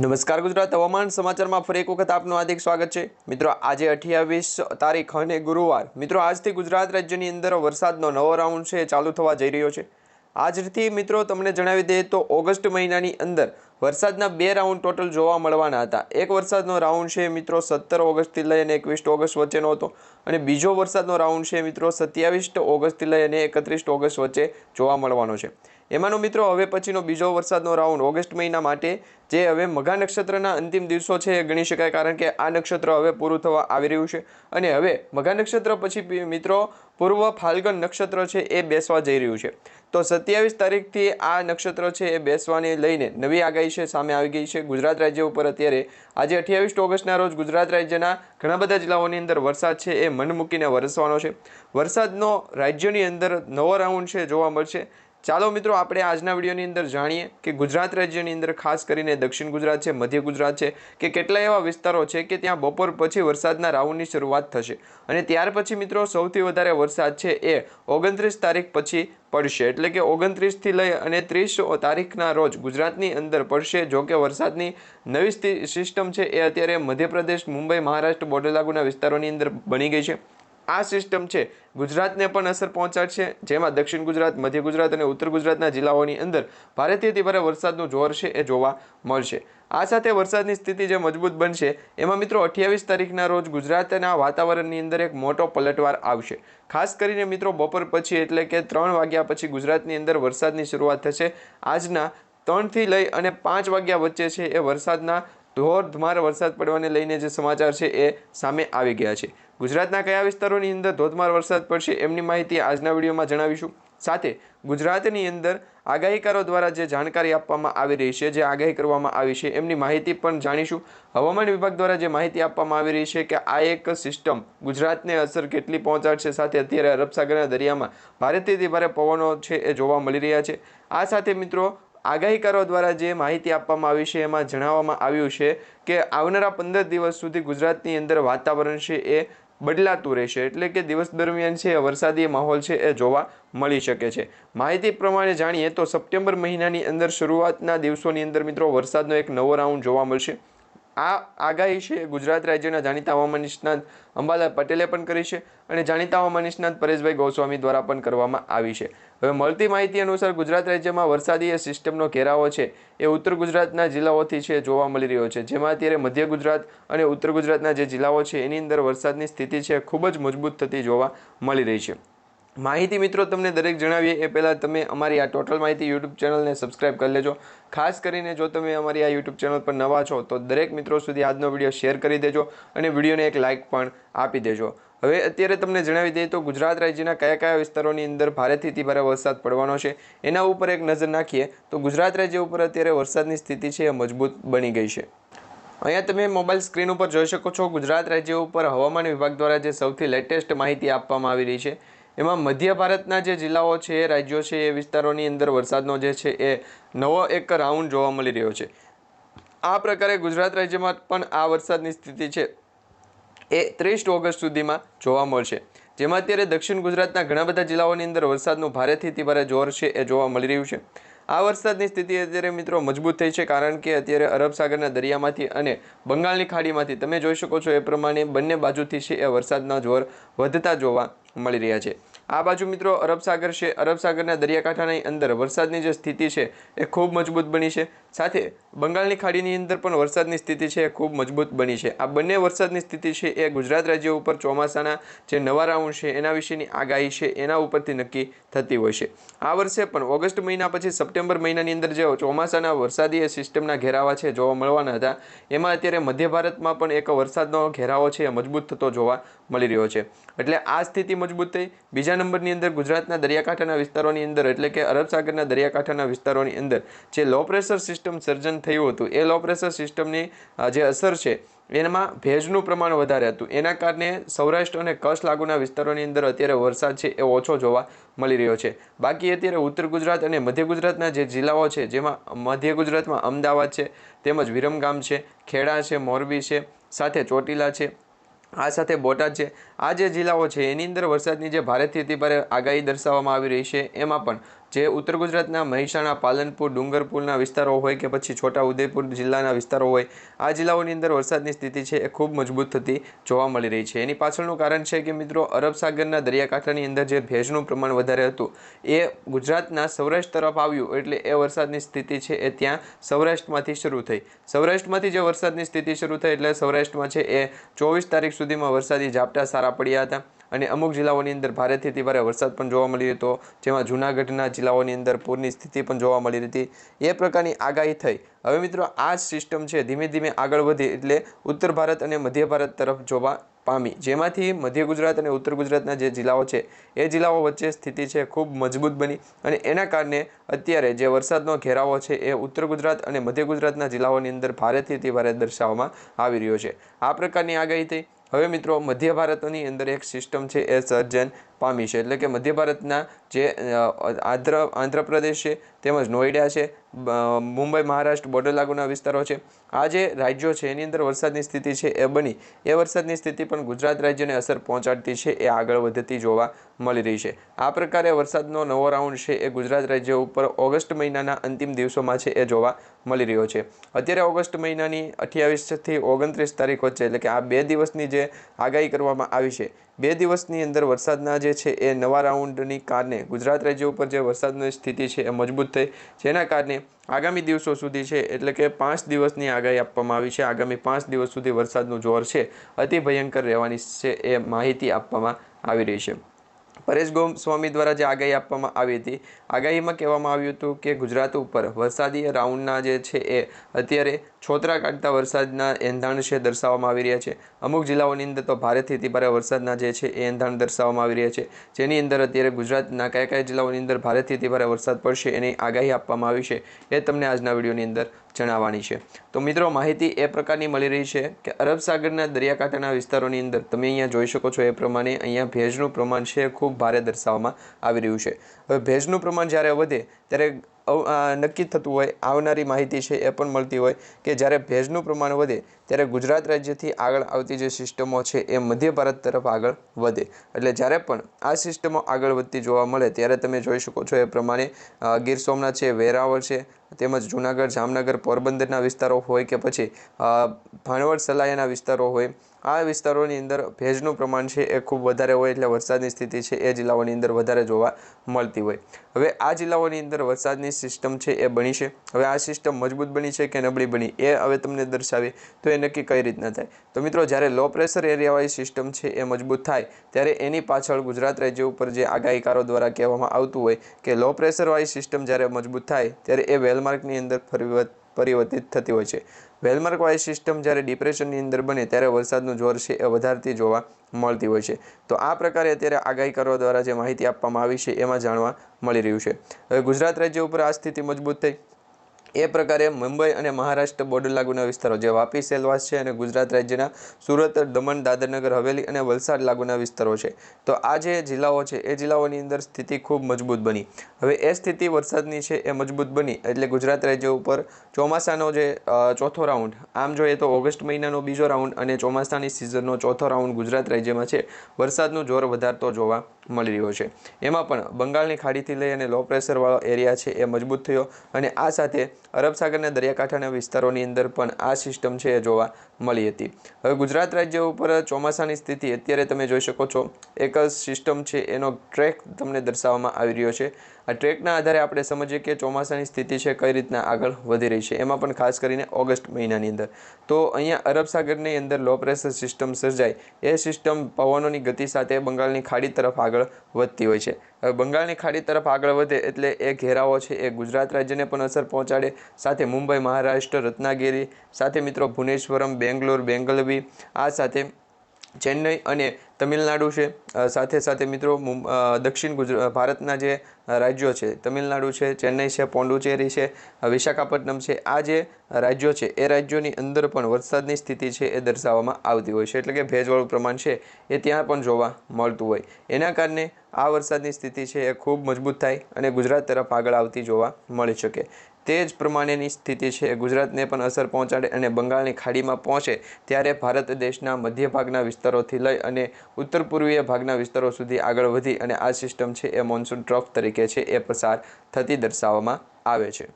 નમસ્કાર ગુજરાત, હવામાન સમાચારમાં ફરી એક વખત આપનું હાર્દિક સ્વાગત છે. મિત્રો, આજે અઠ્યાવીસ તારીખ અને ગુરુવાર. મિત્રો, આજથી ગુજરાત રાજ્યની અંદર વરસાદનો નવો રાઉન્ડ છે, ચાલુ થવા જઈ રહ્યો છે. આજથી, મિત્રો, તમને જણાવી દઈએ તો ઓગસ્ટ મહિનાની અંદર વરસાદના બે રાઉન્ડ ટોટલ જોવા મળવાના હતા. એક વરસાદનો રાઉન્ડ છે, મિત્રો, સત્તર ઓગસ્ટથી લઈ અને એકવીસ ઓગસ્ટ વચ્ચેનો હતો. અને બીજો વરસાદનો રાઉન્ડ છે, મિત્રો, સત્યાવીસ ઓગસ્ટથી લઈ અને એકત્રીસ ઓગસ્ટ વચ્ચે જોવા મળવાનો છે. એમાંનો મિત્રો, હવે પછીનો બીજો વરસાદનો રાઉન્ડ ઓગસ્ટ મહિના માટે, જે હવે મઘા નક્ષત્રના અંતિમ દિવસો છે એ ગણી શકાય, કારણ કે આ નક્ષત્ર હવે પૂરું થવા આવી રહ્યું છે. અને હવે મઘા નક્ષત્ર પછી મિત્રો, પૂર્વ ફાલ્ગન નક્ષત્ર છે એ બેસવા જઈ રહ્યું છે. તો સત્યાવીસ તારીખથી આ નક્ષત્ર છે એ બેસવાને લઈને નવી આગાહી છે, સામે આવી ગઈ છે ગુજરાત રાજ્ય ઉપર અત્યારે. આજે અઠ્યાવીસ ઓગસ્ટના રોજ ગુજરાત રાજ્યના ઘણા બધા જિલ્લાઓની અંદર વરસાદ છે એ મન મૂકીને વરસવાનો છે. વરસાદનો રાજ્યની અંદર નવો રાઉન્ડ છે જોવા મળશે. ચાલો મિત્રો, આપણે આજના વિડીયોની અંદર જાણીએ કે ગુજરાત રાજ્યની અંદર ખાસ કરીને દક્ષિણ ગુજરાત છે, મધ્ય ગુજરાત છે, કે કેટલા એવા વિસ્તારો છે કે ત્યાં બપોર પછી વરસાદના રાઉન્ડની શરૂઆત થશે. અને ત્યાર પછી મિત્રો, સૌથી વધારે વરસાદ છે એ ઓગણત્રીસ તારીખ પછી પડશે. એટલે કે ઓગણત્રીસથી લઈ અને ત્રીસ તારીખના રોજ ગુજરાતની અંદર પડશે. જો કે વરસાદની નવી સિસ્ટમ છે એ અત્યારે મધ્યપ્રદેશ, મુંબઈ, મહારાષ્ટ્ર બોર્ડર લાગુના વિસ્તારોની અંદર બની ગઈ છે. આ સિસ્ટમ છે. ગુજરાતને પણ અસર પહોંચાડશે, જેમાં દક્ષિણ ગુજરાત, મધ્ય ગુજરાત અને ઉત્તર ગુજરાતના જિલ્લાઓની અંદર ભારેથી ભારે વરસાદનું જોર છે એ જોવા મળશે. આ સાથે વરસાદની સ્થિતિ જે મજબૂત બનશે, એમાં મિત્રો અઠ્યાવીસ તારીખના રોજ ગુજરાતના વાતાવરણની અંદર એક મોટો પલટવાર આવશે. ખાસ કરીને મિત્રો બપોર પછી એટલે કે ત્રણ વાગ્યા પછી ગુજરાતની અંદર વરસાદની શરૂઆત થશે. આજના ત્રણથી લઈ અને પાંચ વાગ્યા વચ્ચે છે એ વરસાદના ધોધમાર વરસાદ પડવાને લઈને જે સમાચાર છે એ સામે આવી ગયા છે. ગુજરાતના કયા વિસ્તારોની અંદર ધોધમાર વરસાદ પડશે એમની માહિતી આજના વિડીયોમાં જણાવીશું. સાથે ગુજરાતની અંદર આગાહીકારો દ્વારા જે જાણકારી આપવામાં આવી રહી છે, જે આગાહી કરવામાં આવી છે, એમની માહિતી પણ જાણીશું. હવામાન વિભાગ દ્વારા જે માહિતી આપવામાં આવી રહી છે કે આ એક સિસ્ટમ ગુજરાતને અસર કેટલી પહોંચાડશે, સાથે અત્યારે અરબસાગરના દરિયામાં ભારેથી ભારે પવનો છે એ જોવા મળી રહ્યા છે. આ સાથે મિત્રો આગાહીકારો દ્વારા જે માહિતી આપવામાં આવી છે એમાં જણાવવામાં આવ્યું છે કે આવનારા પંદર દિવસ સુધી ગુજરાતની અંદર વાતાવરણ છે એ બદલાતું રહેશે. એટલે કે દિવસ દરમિયાન છે, વરસાદી માહોલ છે, એ જોવા મળી શકે છે. માહિતી પ્રમાણે જાણીએ તો સપ્ટેમ્બર મહિનાની અંદર શરૂઆતના દિવસોની અંદર મિત્રો વરસાદનો એક નવો રાઉન્ડ જોવા મળશે. આ આગાહી છે, ગુજરાત રાજ્યના જાણીતા હવામાન નિષ્ણાત અંબાલાલ પટેલે પણ કરી છે અને જાણીતા હવામાન નિષ્ણાત પરેશભાઈ ગોસ્વામી દ્વારા પણ કરવામાં આવી છે. હવે મળતી માહિતી અનુસાર ગુજરાત રાજ્યમાં વરસાદી સિસ્ટમનો ઘેરાવો છે. એ ઉત્તર ગુજરાતના જિલ્લાઓથી છે જોવા મળી રહ્યો છે. જેમાં અત્યારે મધ્ય ગુજરાત અને ઉત્તર ગુજરાતના જે જિલ્લાઓ છે, એની અંદર વરસાદની સ્થિતિ છે ખૂબ જ મજબૂત થતી જોવા મળી રહી છે. માહિતી મિત્રો તમને દરેક જણાવીએ. એ પહેલાં તમે અમારી આ ટોટલ માહિતી યુટ્યુબ ચેનલને સબસ્ક્રાઇબ કરી લેજો. ખાસ કરીને જો તમે અમારી આ યુટ્યુબ ચેનલ પર નવા છો, તો દરેક મિત્રો સુધી આજનો વીડિયો શેર કરી દેજો અને વિડીયોને એક લાઇક પણ આપી દેજો. હવે અત્યારે તમને જણાવી દઈએ તો ગુજરાત રાજ્યના કયા કયા વિસ્તારોની અંદર ભારેથી ભારે વરસાદ પડવાનો છે, એના ઉપર એક નજર નાખીએ તો ગુજરાત રાજ્ય ઉપર અત્યારે વરસાદની સ્થિતિ છે એ મજબૂત બની ગઈ છે. અહીંયા તમે મોબાઈલ સ્ક્રીન ઉપર જોઈ શકો છો, ગુજરાત રાજ્ય ઉપર હવામાન વિભાગ દ્વારા જે સૌથી લેટેસ્ટ માહિતી આપવામાં આવી રહી છે, એમાં મધ્ય ભારતના જે જિલ્લાઓ છે એ રાજ્યો છે, એ વિસ્તારોની અંદર વરસાદનો જે છે એ નવો એક રાઉન્ડ જોવા મળી રહ્યો છે. આ પ્રકારે ગુજરાત રાજ્યમાં પણ આ વરસાદની સ્થિતિ છે એ ત્રીસ ઓગસ્ટ સુધીમાં જોવા મળશે. જેમાં અત્યારે દક્ષિણ ગુજરાતના ઘણા બધા જિલ્લાઓની અંદર વરસાદનું ભારેથી અતિ ભારે જોર છે એ જોવા મળી રહ્યું છે. આ વરસાદની સ્થિતિ અત્યારે મિત્રો મજબૂત થઈ છે કારણ કે અત્યારે અરબ સાગરના દરિયામાંથી અને બંગાળની ખાડીમાંથી તમે જોઈ શકો છો એ પ્રમાણે બંને બાજુથી છે એ વરસાદના જોર વધતા જોવા મળી રહ્યા છે. આ બાજુ મિત્રો અરબ સાગર છે. અરબ સાગરના દરિયાકાંઠાની અંદર વરસાદની જે સ્થિતિ છે એ ખૂબ મજબૂત બની છે. સાથે બંગાળની ખાડીની અંદર પણ વરસાદની સ્થિતિ છે એ ખૂબ મજબૂત બની છે. આ બંને વરસાદની સ્થિતિ છે એ ગુજરાત રાજ્ય ઉપર ચોમાસાના જે નવા રાઉન્ડ છે એના વિશેની આગાહી છે એના ઉપરથી નક્કી થતી હોય છે. આ વર્ષે પણ ઓગસ્ટ મહિના પછી સપ્ટેમ્બર મહિનાની અંદર જે ચોમાસાના વરસાદી સિસ્ટમના ઘેરાવા છે જોવા મળવાના હતા, એમાં અત્યારે મધ્ય ભારતમાં પણ એક વરસાદનો ઘેરાવો છે એ મજબૂત થતો જોવા મળી રહ્યો છે. એટલે આ સ્થિતિ મજબૂત થઈ. બીજા નંબરની અંદર ગુજરાતના દરિયાકાંઠાના વિસ્તારોની અંદર, એટલે કે અરબ સાગરના દરિયાકાંઠાના વિસ્તારોની અંદર જે લો પ્રેશર સિસ્ટમ સર્જન થયું હતું. એ ઓપરેશન સિસ્ટમની જે અસર છે, એમાં ભેજનું પ્રમાણ વધારે હતું. એના કારણે સૌરાષ્ટ્ર અને કચ્છ લાગુના વિસ્તારોની અંદર અત્યારે વરસાદ છે એ ઓછો જોવા મળી રહ્યો છે. બાકી અત્યારે ઉત્તર ગુજરાત અને મધ્ય ગુજરાતના જે જિલ્લાઓ છે, જેમાં મધ્ય ગુજરાતમાં અમદાવાદ છે, તેમજ વિરમગામ છે, ખેડા છે, મોરબી છે, સાથે ચોટીલા છે, આ સાથે બોટાદ છે. આ જે જિલ્લાઓ છે, એની અંદર વરસાદની જે ભારેથી અતિ ભારે આગાહી દર્શાવવામાં આવી રહી છે, એમાં પણ જે ઉત્તર ગુજરાતના મહેસાણા, પાલનપુર, ડુંગરપુરના વિસ્તારો હોય કે પછી છોટા ઉદયપુર જિલ્લાના વિસ્તારો હોય, આ જિલ્લાઓની અંદર વરસાદની સ્થિતિ છે એ ખૂબ મજબૂત થતી જોવા મળી રહી છે. એની પાછળનું કારણ છે કે મિત્રો, અરબ સાગરના દરિયાકાંઠાની અંદર જે ભેજનું પ્રમાણ વધારે હતું, એ ગુજરાતના સૌરાષ્ટ્ર તરફ આવ્યું એટલે એ વરસાદની સ્થિતિ છે એ ત્યાં સૌરાષ્ટ્રમાંથી શરૂ થઈ. સૌરાષ્ટ્રમાંથી જે વરસાદની સ્થિતિ શરૂ થઈ એટલે સૌરાષ્ટ્રમાં છે એ ચોવીસ તારીખ સુધીમાં વરસાદી ઝાપટા સારા પડ્યા હતા. અને અમુક જિલ્લાઓની અંદર ભારેથી અતિ ભારે વરસાદ પણ જોવા મળી હતો. જેમાં જૂનાગઢના જિલ્લાઓની અંદર પૂરની સ્થિતિ પણ જોવા મળી હતી. એ પ્રકારની આગાહી થઈ. હવે મિત્રો, આ સિસ્ટમ છે, ધીમે ધીમે આગળ વધી એટલે ઉત્તર ભારત અને મધ્ય ભારત તરફ જોવા પામી. જેમાંથી મધ્ય ગુજરાત અને ઉત્તર ગુજરાતના જે જિલ્લાઓ છે, એ જિલ્લાઓ વચ્ચે સ્થિતિ છે, ખૂબ મજબૂત બની અને એના કારણે અત્યારે જે વરસાદનો ઘેરાવો છે, એ ઉત્તર ગુજરાત અને મધ્ય ગુજરાતના જિલ્લાઓની અંદર ભારેથી અતિ ભારે દર્શાવવામાં આવી રહ્યો છે. આ પ્રકારની આગાહી થઈ. હવે મિત્રો મધ્ય ભારતની અંદર એક સિસ્ટમ છે એ સર્જન પામી છે. એટલે કે મધ્ય ભારતના જે આંધ્ર, આંધ્રપ્રદેશ છે, તેમજ નોઈડા છે મુંબઈ, મહારાષ્ટ્ર બોર્ડર લાગુના વિસ્તારો છે. આ જે રાજ્યો છે, એની અંદર વરસાદની સ્થિતિ છે એ બની. એ વરસાદની સ્થિતિ પણ ગુજરાત રાજ્યને અસર પહોંચાડતી છે એ આગળ વધતી જોવા મળી રહી છે. આ પ્રકારે વરસાદનો નવો રાઉન્ડ છે એ ગુજરાત રાજ્ય ઉપર ઓગસ્ટ મહિનાના અંતિમ દિવસોમાં છે એ જોવા મળી રહ્યો છે. અત્યારે ઓગસ્ટ મહિનાની અઠ્યાવીસથી ઓગણત્રીસ તારીખ વચ્ચે, એટલે કે આ બે દિવસની જે આગાહી કરવામાં આવી છે બે દિવસની અંદર વરસાદના જે છે એ નવા રાઉન્ડની કારણે ગુજરાત રાજ્ય ઉપર જે વરસાદની સ્થિતિ છે એ મજબૂત થઈ. જેના કારણે આગામી દિવસો સુધી છે એટલે કે પાંચ દિવસની આગાહી આપવામાં આવી છે. આગામી પાંચ દિવસ સુધી વરસાદનું જોર છે. અતિ ભયંકર રહેવાની છે એ માહિતી આપવામાં આવી રહી છે. પરેશ ગોસ્વામી દ્વારા જે આગાહી આપવામાં આવી હતી, આગાહીમાં કહેવામાં આવ્યું હતું કે ગુજરાત ઉપર વરસાદી રાઉન્ડના જે છે એ અત્યારે છોતરા કાઢતા વરસાદના એંધાણ છે દર્શાવવામાં આવી રહ્યા છે. અમુક જિલ્લાઓની અંદર તો ભારેથી અતિ ભારે વરસાદના જે છે એ એંધાણ દર્શાવવામાં આવી રહ્યા છે. જેની અંદર અત્યારે ગુજરાતના કયા કયા જિલ્લાઓની અંદર ભારેથી અતિ ભારે વરસાદ પડશે એની આગાહી આપવામાં આવી છે. એ તમને આજના વિડીયોની અંદર જણાવવાની છે. તો મિત્રો, માહિતી એ પ્રકારની મળી રહી છે કે અરબ સાગરના દરિયાકાંઠાના વિસ્તારોની અંદર તમે અહીંયા જોઈ શકો છો એ પ્રમાણે અહીંયા ભેજનું પ્રમાણ છે ખૂબ ભારે દર્શાવવામાં આવી રહ્યું છે. હવે ભેજનું પ્રમાણ જ્યારે વધે, ત્યારે નક્કી થતું હોય, આવનારી માહિતી છે એ પણ મળતી હોય કે જ્યારે ભેજનું પ્રમાણ વધે, ત્યારે ગુજરાત રાજ્યથી આગળ આવતી જે સિસ્ટમો છે એ મધ્ય ભારત તરફ આગળ વધે. એટલે જ્યારે પણ આ સિસ્ટમો આગળ વધતી જોવા મળે, ત્યારે તમે જોઈ શકો છો એ પ્રમાણે ગીર સોમનાથ છે, વેરાવળ છે, તેમજ જૂનાગઢ, જામનગર પોરબંદરના વિસ્તારો હોય કે પછી ભાણવડ સલાયાના વિસ્તારો હોય આ વિસ્તારોની અંદર ભેજનું પ્રમાણ છે એ ખૂબ વધારે હોય એટલે વરસાદની સ્થિતિ છે એ જિલ્લાઓની અંદર વધારે જોવા મળતી હોય. હવે આ જિલ્લાઓની અંદર વરસાદની સિસ્ટમ છે એ બની છે. હવે આ સિસ્ટમ મજબૂત બની છે કે નબળી બની એ હવે તમને દર્શાવે તો એ નક્કી કઈ રીતના થાય. તો મિત્રો, જ્યારે લો પ્રેશર એરિયાવાળી સિસ્ટમ છે એ મજબૂત થાય, ત્યારે એની પાછળ ગુજરાત રાજ્ય ઉપર જે આગાહીકારો દ્વારા કહેવામાં આવતું હોય કે લો પ્રેશરવાળી સિસ્ટમ જ્યારે મજબૂત થાય, ત્યારે એ વેલમાર્કની અંદર પરિવર્તિત થતી હોય છે. વેલમાર્કવાળી સિસ્ટમ જ્યારે ડિપ્રેશનની અંદર બને ત્યારે વરસાદનું જોર છે એ વધારતી જોવા મળતી હોય છે. તો આ પ્રકારે અત્યારે આગાહી કરવા દ્વારા જે માહિતી આપવામાં આવી છે એમાં જાણવા મળી રહ્યું છે. હવે ગુજરાત રાજ્ય ઉપર આ સ્થિતિ મજબૂત થઈ. એ પ્રકારે મુંબઈ અને મહારાષ્ટ્ર બોર્ડર લાગુના વિસ્તારો, જે વાપી, સેલવાસ છે અને ગુજરાત રાજ્યના સુરત, દમણ, દાદરનગર, હવેલી અને વલસાડ લાગુના વિસ્તારો છે. તો આ જે જિલ્લાઓ છે, એ જિલ્લાઓની અંદર સ્થિતિ ખૂબ મજબૂત બની. હવે એ સ્થિતિ વરસાદની છે, એ મજબૂત બની એટલે ગુજરાત રાજ્ય ઉપર ચોમાસાનો જે ચોથો રાઉન્ડ આમ જોઈએ તો ઓગસ્ટ મહિનાનો બીજો રાઉન્ડ અને ચોમાસાની સિઝનનો ચોથો રાઉન્ડ ગુજરાત રાજ્યમાં છે, વરસાદનું જોર વધારતો જોવા મળી રહ્યો છે. એમાં પણ બંગાળની ખાડીથી લઈ અને લો પ્રેશરવાળો એરિયા છે, એ મજબૂત થયો અને આ સાથે અરબ સાગરના દરિયાકાંઠાના વિસ્તારોની અંદર પણ આ સિસ્ટમ છે એ જોવા મળી હતી. હવે ગુજરાત રાજ્ય ઉપર ચોમાસાની સ્થિતિ અત્યારે તમે જોઈ શકો છો. એક સિસ્ટમ છે એનો ટ્રેક તમને દર્શાવવામાં આવી રહ્યો છે. આ ટ્રેકના આધારે આપણે સમજીએ કે ચોમાસાની સ્થિતિ છે કઈ રીતના આગળ વધી રહી છે. એમાં પણ ખાસ કરીને ઓગસ્ટ મહિનાની અંદર. તો અહીંયા અરબ સાગરની અંદર લો પ્રેશર સિસ્ટમ સર્જાય. એ સિસ્ટમ પવનોની ગતિ સાથે બંગાળની ખાડી તરફ આગળ વધતી હોય છે. હવે બંગાળની ખાડી તરફ આગળ વધે એટલે એ ઘેરાવો છે એ ગુજરાત રાજ્યને પણ અસર પહોંચાડે. સાથે મુંબઈ, મહારાષ્ટ્ર, રત્નાગીરી, સાથે મિત્રો ભુવનેશ્વરમ, બેંગ્લોર, બેંગલવી, આ સાથે ચેન્નઈ અને તમિલનાડુ છે. સાથે સાથે મિત્રો દક્ષિણ ગુજરાત ભારતના જે રાજ્યો છે, તમિલનાડુ છે, ચેન્નઈ છે પોંડુચેરી છે વિશાખાપટ્ટનમ છે, આ જે રાજ્યો છે, એ રાજ્યોની અંદર પણ વરસાદની સ્થિતિ છે એ દર્શાવવામાં આવતી હોય છે. એટલે કે ભેજવાળું પ્રમાણ છે એ ત્યાં પણ જોવા મળતું હોય. એના કારણે આ વરસાદની સ્થિતિ છે એ ખૂબ મજબૂત થાય અને ગુજરાત તરફ આગળ આવતી જોવા મળી શકે. તે જ પ્રમાણેની સ્થિતિ છે. ગુજરાતને પણ અસર પહોંચાડે અને બંગાળની ખાડીમાં પહોંચે ત્યારે ભારત દેશના મધ્ય ભાગના વિસ્તારોથી લઈ અને ઉત્તર પૂર્વીય ભાગના વિસ્તારો સુધી આગળ વધી અને આ સિસ્ટમ છે એ મોન્સૂન ટ્રફ તરીકે છે એ પસાર થતી દર્શાવવામાં આવે છે.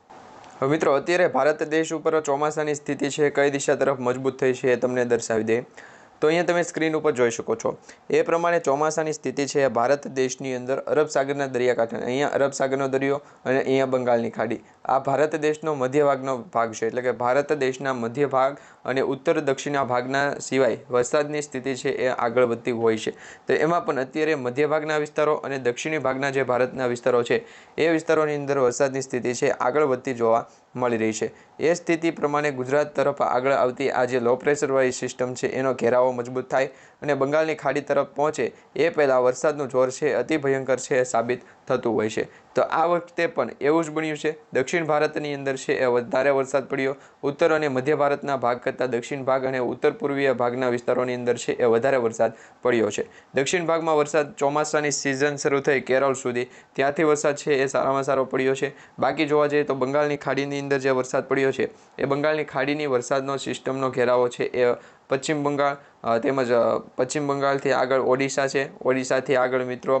હવે મિત્રો, અત્યારે ભારત દેશ ઉપર ચોમાસાની સ્થિતિ છે, કઈ દિશા તરફ મજબૂત થઈ છે એ તમને દર્શાવી દે. તો અહીંયા તમે સ્ક્રીન ઉપર જોઈ શકો છો. એ પ્રમાણે ચોમાસાની સ્થિતિ છે. ભારત દેશની અંદર અરબ સાગરના દરિયાકાંઠે અહીંયા અરબ સાગરનો દરિયો અને અહીંયા બંગાળની ખાડી. આ ભારત દેશનો મધ્ય ભાગનો ભાગ છે. એટલે કે ભારત દેશના મધ્ય ભાગ અને ઉત્તર દક્ષિણના ભાગના સિવાય વરસાદની સ્થિતિ છે એ આગળ વધતી હોય છે. તો એમાં પણ અત્યારે મધ્ય ભાગના વિસ્તારો અને દક્ષિણી ભાગના જે ભારતના વિસ્તારો છે, એ વિસ્તારોની અંદર વરસાદની સ્થિતિ છે. આગળ વધતી જોવા મળી રહી છે. એ સ્થિતિ પ્રમાણે ગુજરાત તરફ આગળ આવતી આ જે લો પ્રેશરવાળી સિસ્ટમ છે, એનો ઘેરાવો મજબૂત થાય. અને બંગાળની ખાડી તરફ પહોંચે, એ પહેલાં વરસાદનું જોર છે, અતિ ભયંકર છે સાબિત થતું હોય છે. તો આ વખતે પણ એવું જ બન્યું છે, દક્ષિણ ભારતની અંદર છે એ વધારે વરસાદ પડ્યો. ઉત્તર અને મધ્ય ભારતના ભાગ કરતાં દક્ષિણ ભાગ અને ઉત્તર પૂર્વીય ભાગના વિસ્તારોની અંદર છે એ વધારે વરસાદ પડ્યો છે. દક્ષિણ ભાગમાં વરસાદ ચોમાસાની સિઝન શરૂ થઈ કેરળ સુધી. ત્યાંથી વરસાદ છે એ સારામાં સારો પડ્યો છે. બાકી જોવા જઈએ તો બંગાળની ખાડીની અંદર જે વરસાદ પડ્યો છે, એ બંગાળની ખાડીની વરસાદનો, સિસ્ટમનો ઘેરાવો છે એ પશ્ચિમ બંગાળ તેમજ પશ્ચિમ બંગાળથી આગળ ઓડિશા છે. ઓડિશાથી આગળ મિત્રો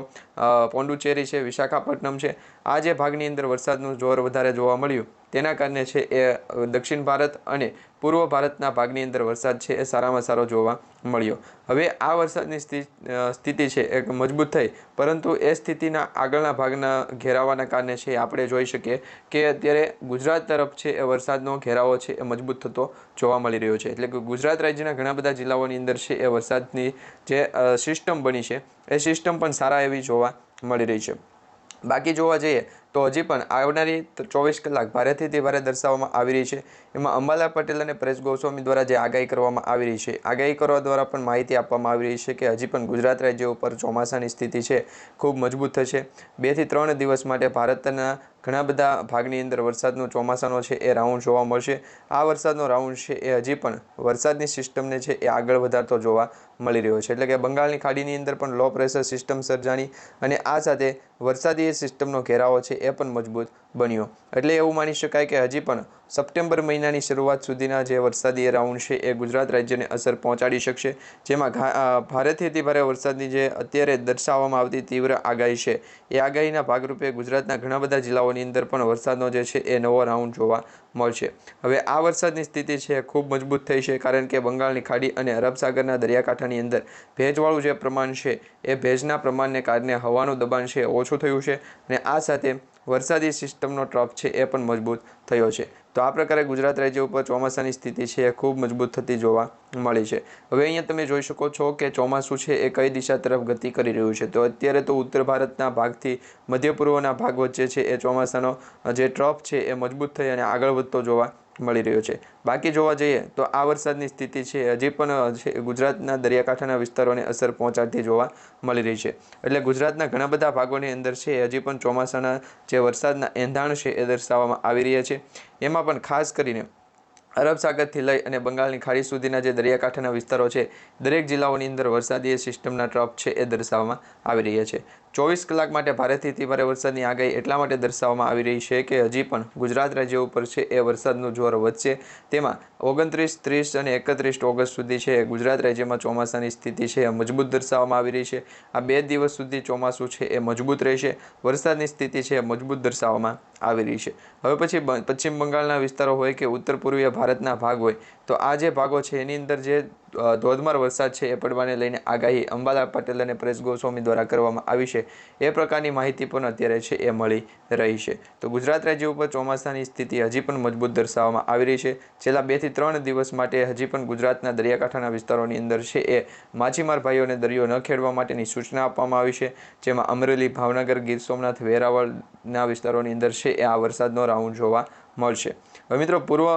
પોંડુચેરી છે, વિશાખાપટ્ટનમ છે. આ જે ભાગની અંદર વરસાદનું જોર વધારે જોવા મળ્યું, તેના કારણે છે એ દક્ષિણ ભારત અને પૂર્વ ભારતના ભાગની અંદર વરસાદ છે એ સારામાં સારો જોવા મળ્યો. હવે આ વરસાદની સ્થિતિ છે એ મજબૂત થઈ, પરંતુ એ સ્થિતિના આગળના ભાગના ઘેરાવાના કારણે છે આપણે જોઈ શકીએ કે અત્યારે ગુજરાત તરફ છે એ વરસાદનો ઘેરાવો છે એ મજબૂત થતો જોવા મળી રહ્યો છે. એટલે કે ગુજરાત રાજ્યના ઘણા બધા જિલ્લાઓની અંદર છે એ વરસાદની જે સિસ્ટમ બની છે, એ સિસ્ટમ પણ સારા એવી જોવા મળી રહી છે. બાકી જોવા જઈએ તો હજી પણ આવનારી ચોવીસ કલાક ભારેથી તે ભારે દર્શાવવામાં આવી રહી છે. એમાં અંબાલા પટેલ અને પરેશ ગોસ્વામી દ્વારા જે આગાહી કરવામાં આવી રહી છે, આગાહી કરવા દ્વારા પણ માહિતી આપવામાં આવી રહી છે કે હજી પણ ગુજરાત રાજ્ય ઉપર ચોમાસાની સ્થિતિ છે, ખૂબ મજબૂત થશે. બેથી ત્રણ દિવસ માટે ભારતના ઘણા બધા ભાગની અંદર વરસાદનો ચોમાસાનો છે એ રાઉન્ડ જોવા મળશે. આ વરસાદનો રાઉન્ડ છે એ હજી પણ વરસાદની સિસ્ટમને છે એ આગળ વધારતો જોવા મળી રહ્યો છે. એટલે કે બંગાળની ખાડીની અંદર પણ લો પ્રેશર સિસ્ટમ સર્જાણી અને આ સાથે વરસાદી સિસ્ટમનો ઘેરાવો છે એ પણ મજબૂત. બન્યો. એટલે એવું માની શકાય કે હજી પણ સપ્ટેમ્બર મહિનાની શરૂઆત સુધીના જે વરસાદી રાઉન્ડ છે એ ગુજરાત રાજ્યને અસર પહોંચાડી શકશે. જેમાં ભારેથી અતિ ભારે વરસાદની જે અત્યારે દર્શાવવામાં આવતી તીવ્ર આગાહી છે, એ આગાહીના ભાગરૂપે ગુજરાતના ઘણા બધા જિલ્લાઓની અંદર પણ વરસાદનો જે છે એ નવો રાઉન્ડ જોવા મળશે. હવે આ વરસાદની સ્થિતિ છે ખૂબ મજબૂત થઈ છે, કારણ કે બંગાળની ખાડી અને અરબ સાગરના દરિયાકાંઠાની અંદર ભેજવાળું જે પ્રમાણ છે, એ ભેજના પ્રમાણને કારણે હવાનું દબાણ છે ઓછું થયું છે અને આ સાથે વરસાદી સિસ્ટમનો ટ્રફ છે એ પણ મજબૂત થયો છે. તો આ પ્રકારે ગુજરાત રાજ્ય ઉપર ચોમાસાની સ્થિતિ છે એ ખૂબ મજબૂત થતી જોવા મળી છે. હવે અહીંયા તમે જોઈ શકો છો કે ચોમાસું છે એ કઈ દિશા તરફ ગતિ કરી રહ્યું છે. તો અત્યારે તો ઉત્તર ભારતના ભાગથી મધ્ય પૂર્વના ભાગ વચ્ચે છે એ ચોમાસાનો જે ટ્રફ છે એ મજબૂત થઈ અને આગળ વધતો જોવા મળી રહ્યો છે. બાકી જોવા જઈએ તો આ વરસાદની સ્થિતિ છે, હજી પણ ગુજરાતના દરિયાકાંઠાના વિસ્તારોને અસર પહોંચાડતી જોવા મળી રહી છે. એટલે ગુજરાતના ઘણા બધા ભાગોની અંદર છે, હજી પણ ચોમાસાના જે વરસાદના એંધાણ છે એ દર્શાવવામાં આવી રહ્યા છે. એમાં પણ ખાસ કરીને અરબ સાગરથી લઈ અને બંગાળની ખાડી સુધીના જે દરિયાકાંઠાના વિસ્તારો છે, દરેક જિલ્લાઓની અંદર વરસાદી સિસ્ટમના ટ્રફ છે એ દર્શાવવામાં આવી રહ્યા છે. ચોવીસ કલાક માટે ભારેથી અતિ વરસાદની આગાહી એટલા માટે દર્શાવવામાં આવી રહી છે કે હજી પણ ગુજરાત રાજ્ય ઉપર છે એ વરસાદનું જોર વધશે. તેમાં ઓગણત્રીસ, ત્રીસ અને એકત્રીસ ઓગસ્ટ સુધી છે ગુજરાત રાજ્યમાં ચોમાસાની સ્થિતિ છે એ મજબૂત દર્શાવવામાં આવી રહી છે. આ બે દિવસ સુધી ચોમાસું છે એ મજબૂત રહેશે. વરસાદની સ્થિતિ છે એ મજબૂત દર્શાવવામાં આવી રહી છે. હવે પછી પશ્ચિમ બંગાળના વિસ્તારો હોય કે ઉત્તર પૂર્વીય ભારતના ભાગ હોય, તો આ જે ભાગો છે, એની અંદર જે ધોધમાર વરસાદ છે એ પડવાને લઈને આગાહી અંબાલા પટેલ અને પ્રેસ ગોસ્વામી દ્વારા કરવામાં આવી છે. એ પ્રકારની માહિતી પણ અત્યારે છે એ મળી રહી છે. તો ગુજરાત રાજ્ય ઉપર ચોમાસાની સ્થિતિ હજી પણ મજબૂત દર્શાવવામાં આવી રહી છે. છેલ્લા બેથી ત્રણ દિવસ માટે હજી પણ ગુજરાતના દરિયાકાંઠાના વિસ્તારોની અંદર છે એ માછીમાર ભાઈઓને દરિયો ન ખેડવા માટેની સૂચના આપવામાં આવી છે. જેમાં અમરેલી, ભાવનગર, ગીર સોમનાથ, વેરાવળના વિસ્તારોની અંદર છે એ આ વરસાદનો રાઉન્ડ જોવા મળશે. હવે મિત્રો, પૂર્વ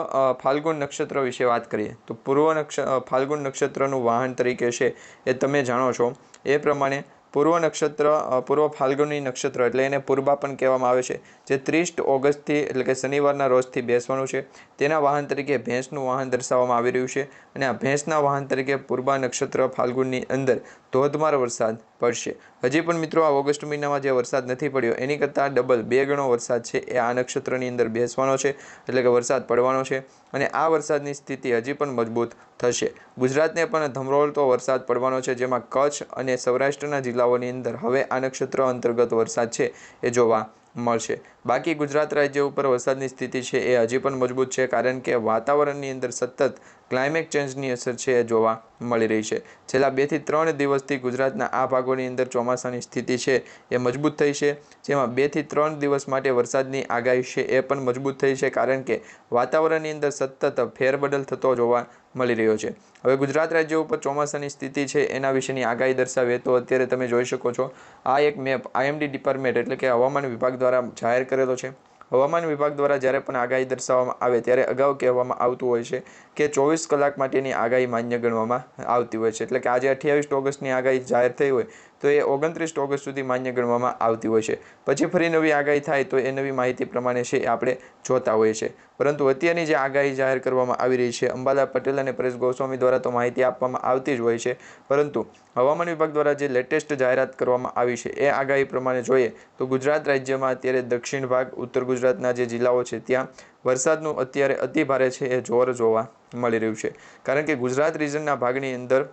ફાલ્ગુન નક્ષત્ર વિશે વાત કરીએ. તો પૂર્વ નક્ષ ફાલ્ગુન નક્ષત્રનું વાહન તરીકે છે એ તમે જાણો છો. એ પ્રમાણે પૂર્વ નક્ષત્ર પૂર્વ ફાલ્ગુની નક્ષત્ર એટલે એને પૂર્વા પણ કહેવામાં આવે છે. જે ત્રીસ ઓગસ્ટથી એટલે કે શનિવારના રોજથી બેસવાનું છે. તેના વાહન તરીકે ભેંસનું વાહન દર્શાવવામાં આવી રહ્યું છે. અને આ ભેંસના વાહન તરીકે પૂર્વા નક્ષત્ર ફાલ્ગુનની અંદર ધોધમાર વરસાદ પડશે. હજી પણ મિત્રો આ ઓગસ્ટ મહિનામાં જે વરસાદ નથી પડ્યો, એની કરતાં ડબલ બે ગણો વરસાદ છે એ આ નક્ષત્રની અંદર બેસવાનો છે, એટલે કે વરસાદ પડવાનો છે અને આ વરસાદની સ્થિતિ હજી પણ મજબૂત થશે. ગુજરાતને પણ ધમરોળતો વરસાદ પડવાનો છે, જેમાં કચ્છ અને સૌરાષ્ટ્રના જિલ્લાઓની અંદર હવે આ નક્ષત્ર અંતર્ગત વરસાદ છે એ જોવા મળશે. બાકી ગુજરાત રાજ્ય ઉપર વરસાદની સ્થિતિ છે એ હજી પણ મજબૂત છે, કારણ કે વાતાવરણની અંદર સતત ક્લાઇમેટ ચેન્જની અસર છે એ જોવા મળી રહી છે. છેલ્લા બેથી ત્રણ દિવસથી ગુજરાતના આ ભાગોની અંદર ચોમાસાની સ્થિતિ છે એ મજબૂત થઈ છે. જેમાં બેથી ત્રણ દિવસ માટે વરસાદની આગાહી છે એ પણ મજબૂત થઈ છે કારણ કે વાતાવરણની અંદર સતત ફેરબદલ થતો જોવા મળી રહ્યો છે. હવે ગુજરાત રાજ્ય ઉપર ચોમાસાની સ્થિતિ છે એના વિશેની આગાહી દર્શાવે તો અત્યારે તમે જોઈ શકો છો. આ એક મેપ આઈએમડી ડિપાર્ટમેન્ટ એટલે કે હવામાન વિભાગ દ્વારા જાહેર કરેલો છે. હવામાન વિભાગ દ્વારા જ્યારે પણ આગાહી દર્શાવવામાં આવે ત્યારે અગાઉ કહેવામાં આવતું હોય છે કે ચોવીસ કલાક માટેની આગાહી માન્ય ગણવામાં આવતી હોય છે. એટલે કે આજે અઠ્યાવીસ ઓગસ્ટની આગાહી જાહેર થઈ હોય તો એ ઓગણત્રીસ ઓગસ્ટ સુધી માન્ય ગણવામાં આવતી હોય છે. પછી ફરી નવી આગાહી થાય તો એ નવી માહિતી પ્રમાણે છે એ આપણે જોતા હોઈએ છીએ. પરંતુ અત્યારની જે આગાહી જાહેર કરવામાં આવી રહી છે, અંબાલા પટેલ અને પરેશ ગોસ્વામી દ્વારા તો માહિતી આપવામાં આવતી જ હોય છે. પરંતુ હવામાન વિભાગ દ્વારા જે લેટેસ્ટ જાહેરાત કરવામાં આવી છે, એ આગાહી પ્રમાણે જોઈએ તો ગુજરાત રાજ્યમાં અત્યારે દક્ષિણ ભાગ, ઉત્તર ગુજરાતના જે જિલ્લાઓ છે, ત્યાં વરસાદનું અત્યારે અતિ ભારે છે એ જોર જોવા મળી રહ્યું છે. કારણ કે ગુજરાત રિજનના ભાગની અંદર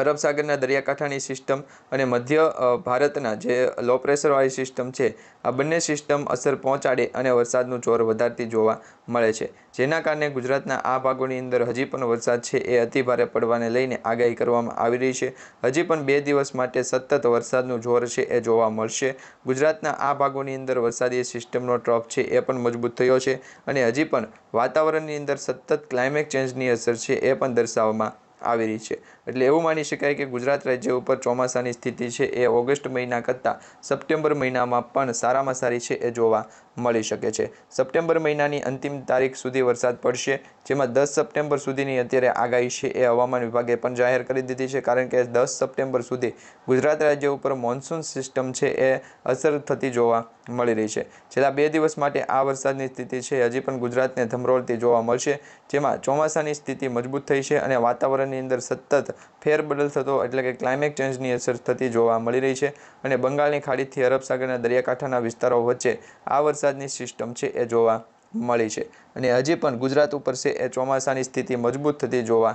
અરબ સાગરના દરિયાકાંઠાની સિસ્ટમ અને મધ્ય ભારતના જે લો પ્રેશરવાળી સિસ્ટમ છે, આ બંને સિસ્ટમ અસર પહોંચાડે અને વરસાદનું જોર વધારતી જોવા મળે છે. જેના કારણે ગુજરાતના આ ભાગોની અંદર હજી પણ વરસાદ છે એ અતિભારે પડવાને લઈને આગાહી કરવામાં આવી રહી છે. હજી પણ બે દિવસ માટે સતત વરસાદનું જોર છે એ જોવા મળશે. ગુજરાતના આ ભાગોની અંદર વરસાદી સિસ્ટમનો ટ્રફ છે એ પણ મજબૂત થયો છે અને હજી પણ વાતાવરણની અંદર સતત ક્લાઇમેટ ચેન્જની અસર છે એ પણ દર્શાવવામાં આવી રહી છે. એટલે એવું માની શકાય કે ગુજરાત રાજ્ય ઉપર ચોમાસાની સ્થિતિ છે એ ઓગસ્ટ મહિના કરતાં સપ્ટેમ્બર મહિનામાં પણ સારામાં સારી છે એ જોવા મળી શકે છે. સપ્ટેમ્બર મહિનાની અંતિમ તારીખ સુધી વરસાદ પડશે, જેમાં દસ સપ્ટેમ્બર સુધીની અત્યારે આગાહી છે એ હવામાન વિભાગે પણ જાહેર કરી દીધી છે, કારણ કે દસ સપ્ટેમ્બર સુધી ગુજરાત રાજ્ય ઉપર મોન્સૂન સિસ્ટમ છે એ અસર થતી જોવા મળી રહી છે. છેલ્લા બે દિવસ માટે આ વરસાદની સ્થિતિ છે, હજી પણ ગુજરાતને ધમરોળતી જોવા મળશે, જેમાં ચોમાસાની સ્થિતિ મજબૂત થઈ છે અને વાતાવરણની અંદર સતત ફેરબદલ થતો એટલે કે ક્લાઇમેટ ચેન્જની અસર થતી જોવા મળી રહી છે અને બંગાળની ખાડીથી અરબ સાગરના દરિયાકાંઠાના વિસ્તારો વચ્ચે આ વરસાદની સિસ્ટમ છે એ જોવા મળી છે. અને હજી પણ ગુજરાત ઉપર છે એ ચોમાસાની સ્થિતિ મજબૂત થતી જોવા